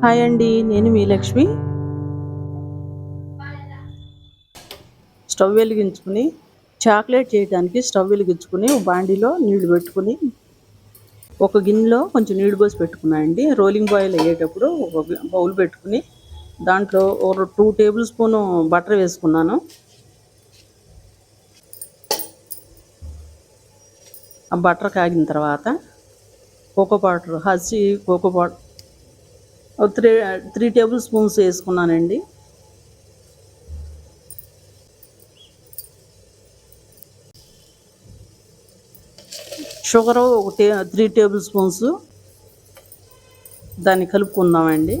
Hi అండి నేను మీ లక్ష్మి. స్టవ్ వెలిగించుకుని చాక్లెట్ చేయడానికి స్టవ్ వెలిగించుకుని బాండీలో నీళ్ళు పెట్టుకుని ఒక గిన్నెలో కొంచెం నీళ్ళు పోసి పెట్టుకున్నాయండి రోలింగ్ బాయిల్ అయ్యేటప్పుడు ఒక బౌల్ పెట్టుకుని దాంట్లో ఒక టూ టేబుల్ స్పూన్ బటర్ వేసుకున్నాను. ఆ బటర్ కాగిన తర్వాత cocoa powder హసి cocoa powder three three tablespoons వేసుకున్నానండి. షుగర్ ఒక టే త్రీ టేబుల్ స్పూన్స్ దాన్ని కలుపుకుందామండి.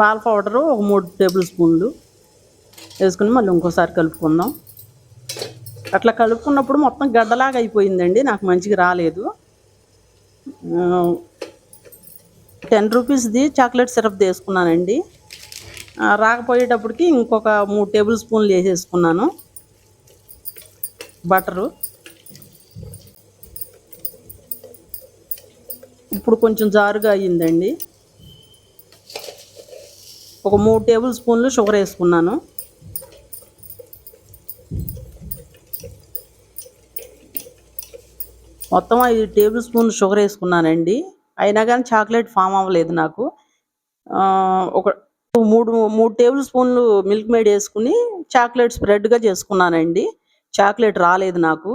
పాల పౌడరు ఒక మూడు టేబుల్ స్పూన్లు వేసుకుని మళ్ళీ ఇంకోసారి కలుపుకుందాం. అట్లా కలుపుకున్నప్పుడు మొత్తం గడ్డలాగా అయిపోయిందండి నాకు మంచిగా రాలేదు. టెన్ రూపీస్ది చాక్లెట్ సిరప్ తీసుకున్నానండి. రాకపోయేటప్పటికి ఇంకొక మూడు టేబుల్ స్పూన్లు వేసేసుకున్నాను. బటరు. ఇప్పుడు కొంచెం జారుగా అయ్యిందండి. ఒక మూడు టేబుల్ స్పూన్లు షుగర్ వేసుకున్నాను. మొత్తం ఐదు టేబుల్ స్పూన్ షుగర్ వేసుకున్నానండి. అయినా కానీ చాక్లెట్ ఫామ్ అవ్వలేదు నాకు. ఒక మూడు మూడు టేబుల్ స్పూన్లు మిల్క్ మేడ్ వేసుకుని చాక్లెట్ స్ప్రెడ్గా చేసుకున్నానండి. చాక్లెట్ రాలేదు నాకు.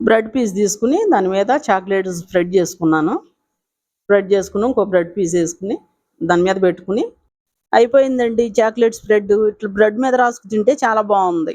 బ్రెడ్ పీస్ తీసుకుని దాని మీద చాక్లెట్ స్ప్రెడ్ చేసుకున్నాను. స్ప్రెడ్ చేసుకుని ఇంకో బ్రెడ్ పీస్ వేసుకుని దాని మీద పెట్టుకుని అయిపోయిందండి చాక్లెట్ స్ప్రెడ్. ఇట్లా బ్రెడ్ మీద రాసుకు తింటే చాలా బాగుంది.